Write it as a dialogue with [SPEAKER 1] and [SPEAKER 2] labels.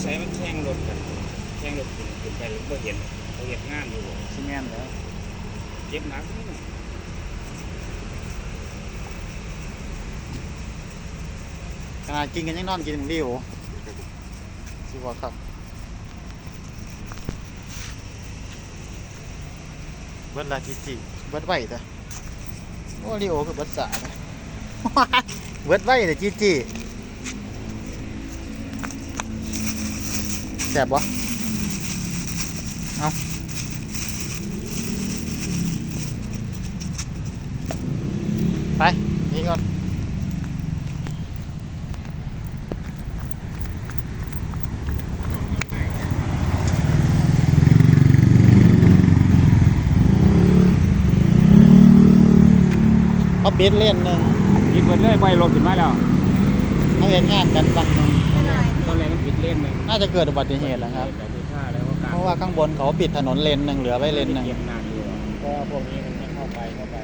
[SPEAKER 1] ใช้มันแท่งรถกันแท่งรถขึ้นขึ้นไปแล้วก็เห็นเขาเห็นงานอยู่
[SPEAKER 2] ซีเมนต์แล้ว
[SPEAKER 1] เจ็บหนักนี่อย
[SPEAKER 2] ขนาดกินกันยังนอนกินมึงดิโอสิว่าครับเบิร์ดลาจิจิเบิร์ดไหวแต่โอ้ดิโอคือเบิร์ดสาเบิร์ดไหวแต่จิจิ แสบวะเอาไปนี่ก่อนเขาปิดเล่นหนึ่ง
[SPEAKER 1] ปิดหมดเลยไปลงขึ้นมาแล้ว
[SPEAKER 2] เขาเห็นงานกันบังหนึ่ง
[SPEAKER 3] ตอน
[SPEAKER 1] แรกมันปิดเลนหนึ่งน่าจะเกิดอุบัติเหตุแหล้วครับ แต่ดูท่าแล้วก็กลางเพราะว่าข้างบน
[SPEAKER 2] เขาปิดถนนเลนหนึ่งเหลือไว้เลนหนึ่ง เก
[SPEAKER 1] ็บนานอยู่เพราะว่าพวกนี้มันไม่เข้าไปเข้าไป